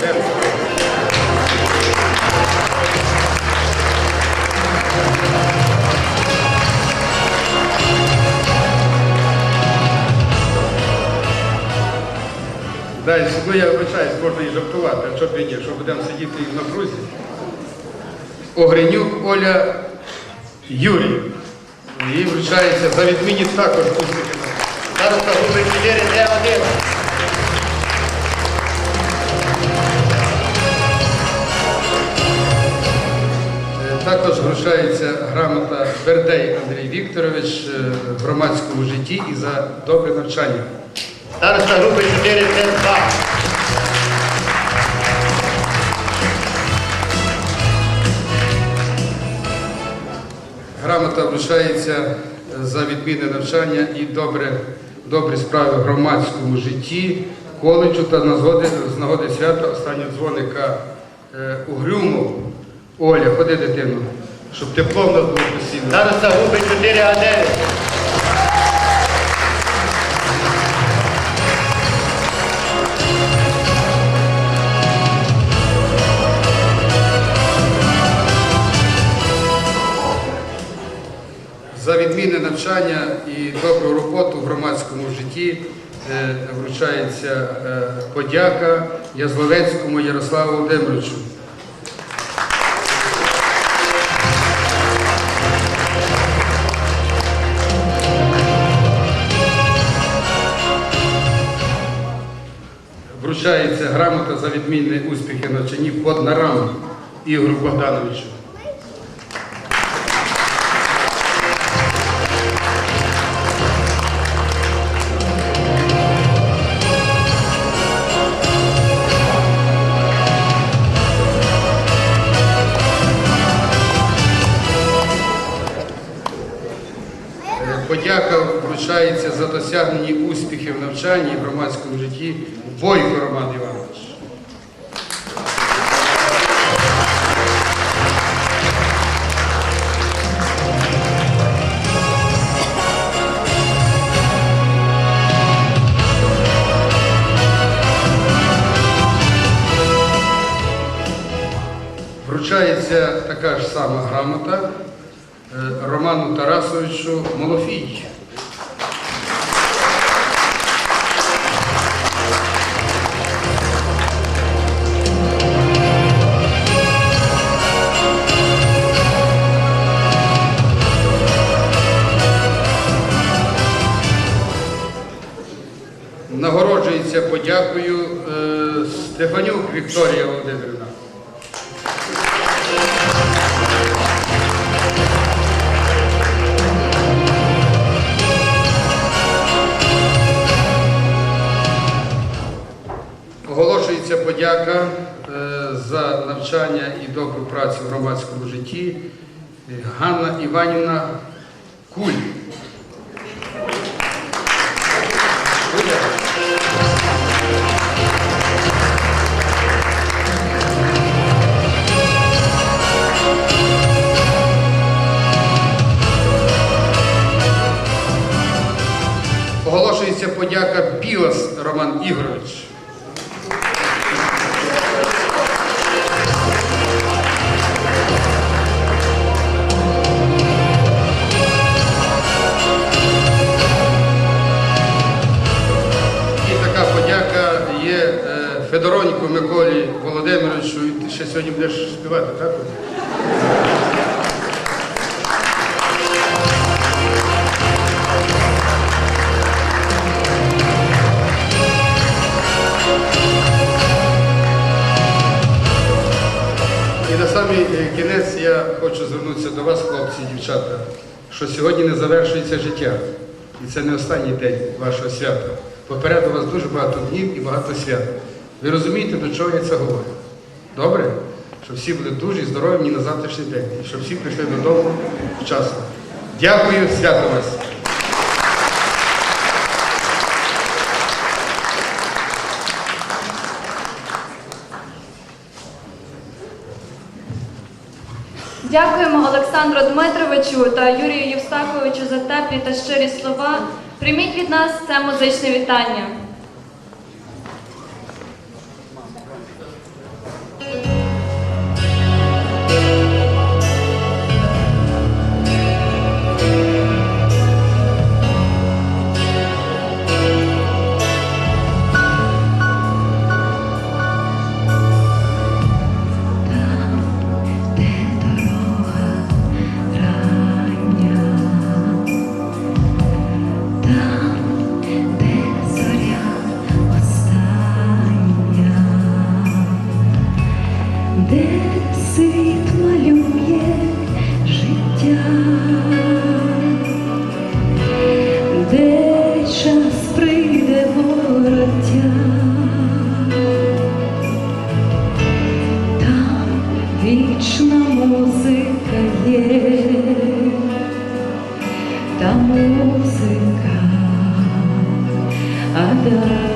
Далі, ну я вибачаюсь, можна і жартувати, а що б і ні, що будемо сидіти і в напрузі. Огренюк Оля Юрій. Їй вручається за відмінність також успіхи. Староста групи 4 Д1. Е, Також вручається грамота Бердей Андрій Вікторович е, в громадському житті і за добре навчання. Староста групи 4 Д2. Грамота вручається е, за відмінне навчання і добре, добрі справи в громадському житті, коледжу та з нагоди свята останнього дзвоника е, Угрюмов. Оля, ходи дитину, щоб тепло в нас було постійно. Староста групи 4 А9. За відмінне навчання і добру роботу в громадському житті е, вручається е, подяка Язловецькому Ярославу Володимировичу. Вручається грамота за відмінні успіхи на чині Поднараму Ігорю Богдановичу. Подяка вручається за досягнені успіхи в навчанні і громадському житті Бойко Роман Іванович. Вручається така ж сама грамота Роману Тарасовичу Малофій. Нагороджується подякою е, Стефанюк Вікторія Оголошується подяка е, за навчання і добру працю в громадському житті Ганна Іванівна Куль. Оголошується подяка Білас Роман Ігорович. І на самий е, кінець я хочу звернутися до вас, хлопці і дівчата, що сьогодні не завершується життя. І це не останній день вашого свята. Попереду вас дуже багато днів і багато свят. Ви розумієте, до чого я це говорю? Добре? Щоб всі були дуже здорові на завтрашній день. І щоб всі прийшли додому вчасно. Дякую, свято вас! Дякуємо Олександру Дмитровичу та Юрію Євстаковичу за теплі та щирі слова. Прийміть від нас це музичне вітання. музика адажо.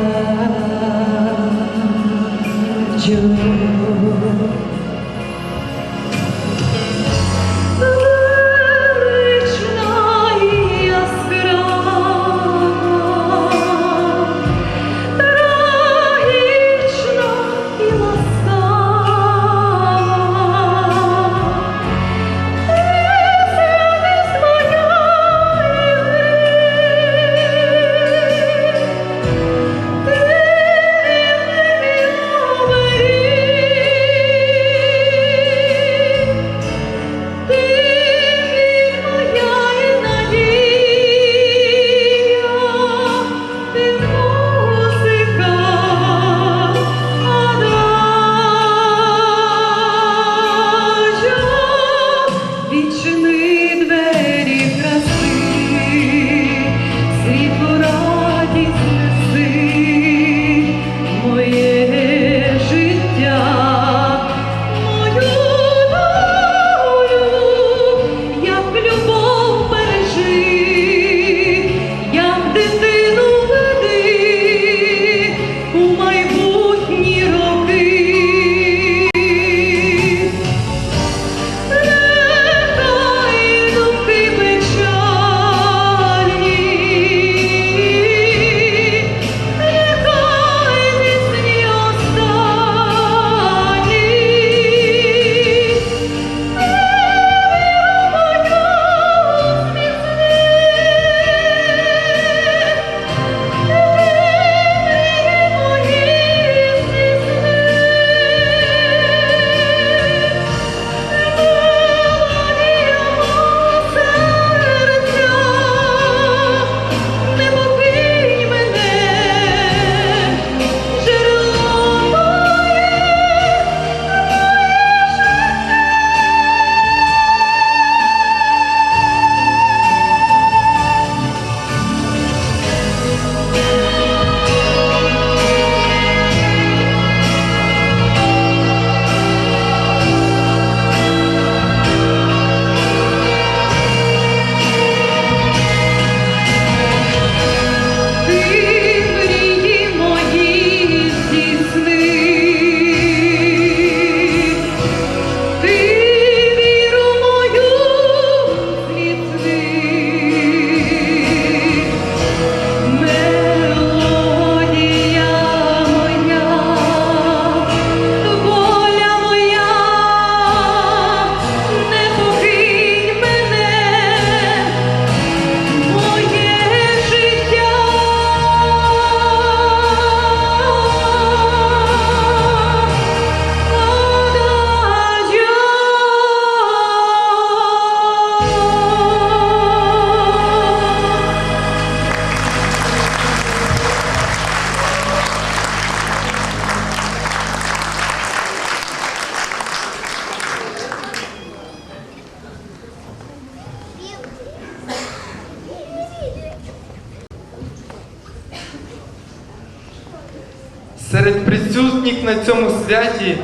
На цьому святі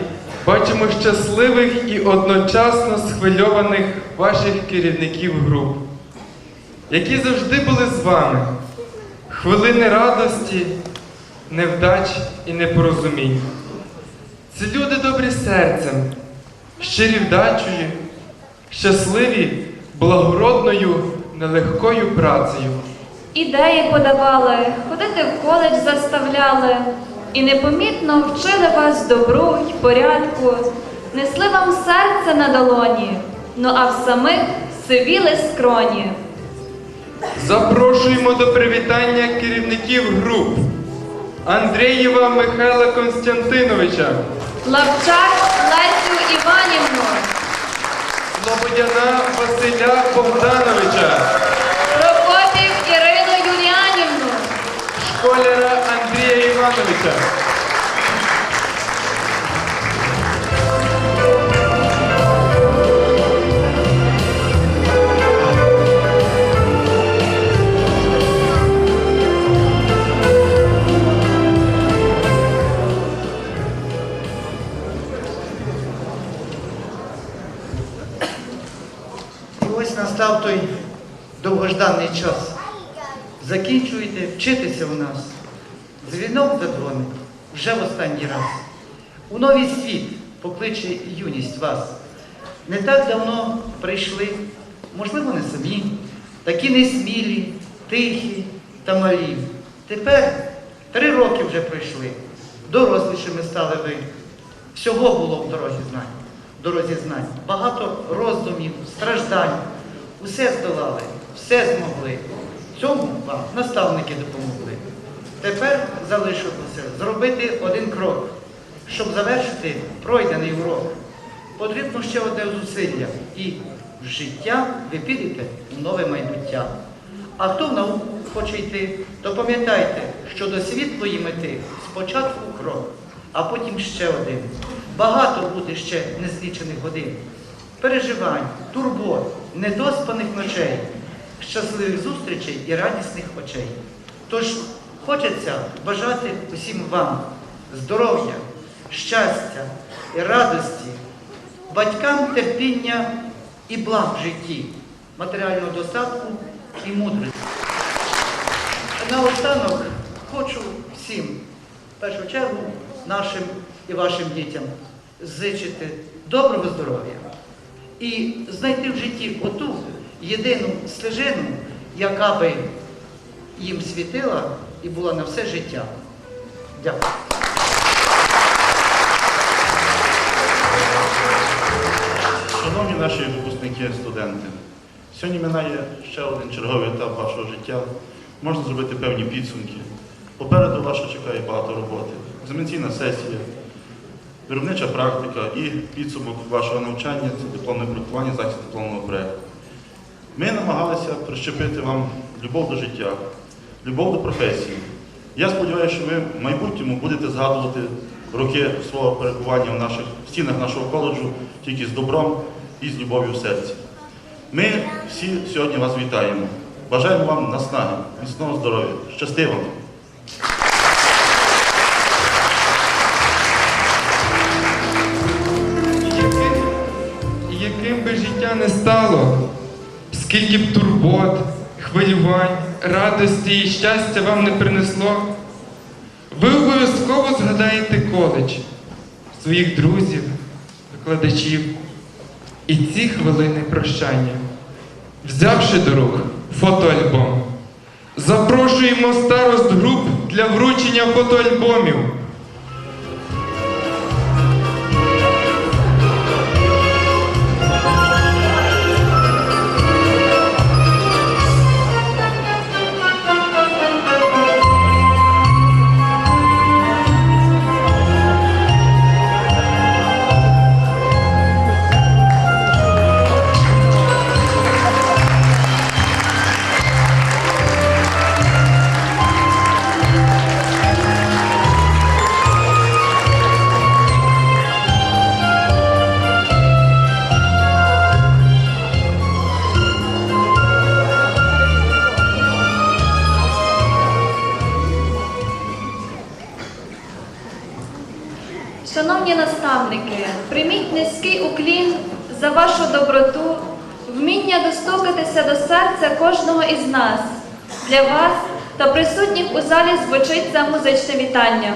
бачимо щасливих і одночасно схвильованих ваших керівників груп, які завжди були з вами. Хвилини радості, невдач і непорозумінь. Це люди добрі серцем, щирі вдачею, щасливі благородною, нелегкою працею. Ідеї подавали, ходити в коледж заставляли, і непомітно вчили вас добру й порядку, несли вам серце на долоні, ну а в самих сивіли скроні. Запрошуємо до привітання керівників груп Андрієва Михайла Константиновича, Лавчак Лесю Іванівну, Слободяна Василя Богдановича, Прокопів Ірину Юліанівну, школяра Андрія Івановича. Ось настав той довгожданий час. Закінчуйте, вчитися у нас. Дзвінок задзвонить вже в останній раз. У новий світ покличе юність вас. Не так давно прийшли, можливо, не самі, такі несмілі, тихі та малі. Тепер три роки вже пройшли. Дорослішими стали ви. Всього було в дорозі знань. Дорозі знань. Багато роздумів, страждань. Усе здолали, все змогли. Цьому вам наставники допомогли. Тепер залишилося зробити один крок, щоб завершити пройдений урок. Потрібно ще одне зусилля, і в життя ви підете у нове майбуття. А хто в науку хоче йти, то пам'ятайте, що до світлої мети спочатку крок, а потім ще один. Багато буде ще незлічених годин. Переживань, турбот, недоспаних ночей, щасливих зустрічей і радісних очей. Тож хочеться бажати усім вам здоров'я, щастя і радості, батькам терпіння і благ в житті, матеріального достатку і мудрості. Наостанок хочу всім, в першу чергу, нашим і вашим дітям зичити доброго здоров'я і знайти в житті оту єдину стежину, яка би їм світила і була на все життя. Дякую. Шановні наші випускники, студенти, сьогодні минає ще один черговий етап вашого життя. Можна зробити певні підсумки. Попереду вас чекає багато роботи. Екзаменційна сесія, виробнича практика і підсумок вашого навчання це дипломне проєктування, захист дипломного проєкту. Ми намагалися прищепити вам любов до життя, любов до професії. Я сподіваюся, що ви в майбутньому будете згадувати роки свого перебування в наших в стінах нашого коледжу тільки з добром і з любов'ю в серці. Ми всі сьогодні вас вітаємо. Бажаємо вам наснаги, міцного здоров'я, щасти яким би життя не стало, скільки б турбот, хвилювань, радості і щастя вам не принесло, ви обов'язково згадаєте коледж, своїх друзів, викладачів і ці хвилини прощання. Взявши до рук фотоальбом, запрошуємо старост груп для вручення фотоальбомів. Шановні наставники, прийміть низький уклін за вашу доброту, вміння достукатися до серця кожного із нас. Для вас та присутніх у залі звучить це музичне вітання.